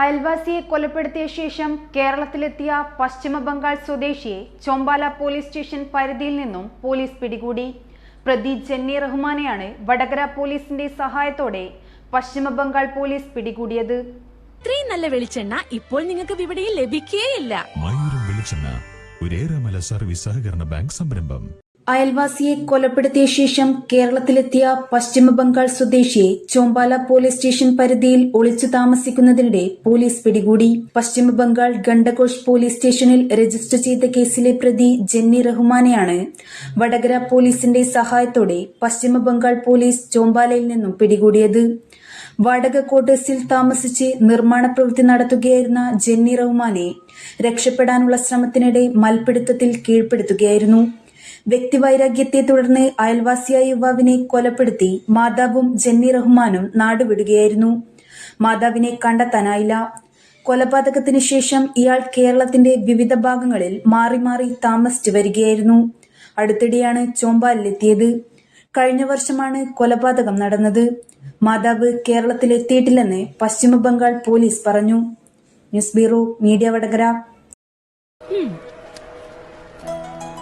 അയൽവാസിയെ കൊലപ്പെടുത്തിയ ശേഷം കേരളത്തിലെത്തിയ പശ്ചിമ ബംഗാൾ സ്വദേശിയെ ചൊമ്പാല പോലീസ് സ്റ്റേഷൻ പരിധിയിൽ നിന്നും പോലീസ് പിടികൂടി. പ്രതി ജന്നി റഹ്മാനെയാണ് വടകര പോലീസിന്റെ സഹായത്തോടെ പശ്ചിമ ബംഗാൾ പോലീസ് പിടികൂടിയത്. ഇത്രയും നല്ല വെളിച്ചെണ്ണ ഇപ്പോൾ നിങ്ങൾക്ക് വിപണിയിൽ ലഭിക്കുകയില്ല മയൂരം വെളിച്ചെണ്ണ ഒരേറെമല സർവീസ് സഹകരണ ബാങ്ക് സംരംഭം. അയൽവാസിയെ കൊലപ്പെടുത്തിയ ശേഷം കേരളത്തിലെത്തിയ പശ്ചിമബംഗാൾ സ്വദേശിയെ ചോമ്പാല പോലീസ് സ്റ്റേഷൻ പരിധിയിൽ ഒളിച്ചു താമസിക്കുന്നതിനിടെ പോലീസ് പിടികൂടി. പശ്ചിമബംഗാൾ ഗണ്ടകോഷ് പോലീസ് സ്റ്റേഷനിൽ രജിസ്റ്റർ ചെയ്ത കേസിലെ പ്രതി ജെന്നി റഹ്മാനെയാണ് വടകര പോലീസിന്റെ സഹായത്തോടെ പശ്ചിമബംഗാൾ പോലീസ് ചോമ്പാലയിൽ നിന്നും പിടികൂടിയത്. വാടക ക്വാർട്ടേഴ്സിൽ താമസിച്ച് നിർമ്മാണ പ്രവൃത്തി നടത്തുകയായിരുന്ന ജെന്നി റഹ്മാനെ രക്ഷപ്പെടാനുള്ള ശ്രമത്തിനിടെ മൽപിടുത്തത്തിൽ കീഴ്പ്പെടുത്തുകയായിരുന്നു. വ്യക്തിവൈരാഗ്യത്തെ തുടർന്ന് അയൽവാസിയായ യുവാവിനെ കൊലപ്പെടുത്തി മാതാവും ജെന്നി റഹ്മാനും നാടുവിടുകയായിരുന്നു. മാതാവിനെ കണ്ടെത്താനായില്ല. കൊലപാതകത്തിന് ശേഷം ഇയാൾ കേരളത്തിന്റെ വിവിധ ഭാഗങ്ങളിൽ മാറി മാറി താമസിച്ചു വരികയായിരുന്നു. അടുത്തിടെയാണ് ചോമ്പാലിലെത്തിയത്. കഴിഞ്ഞ വർഷമാണ് കൊലപാതകം നടന്നത്. മാതാവ് കേരളത്തിലെത്തിയിട്ടില്ലെന്ന് പശ്ചിമ ബംഗാൾ പോലീസ് പറഞ്ഞു. News bureau media Vadakara.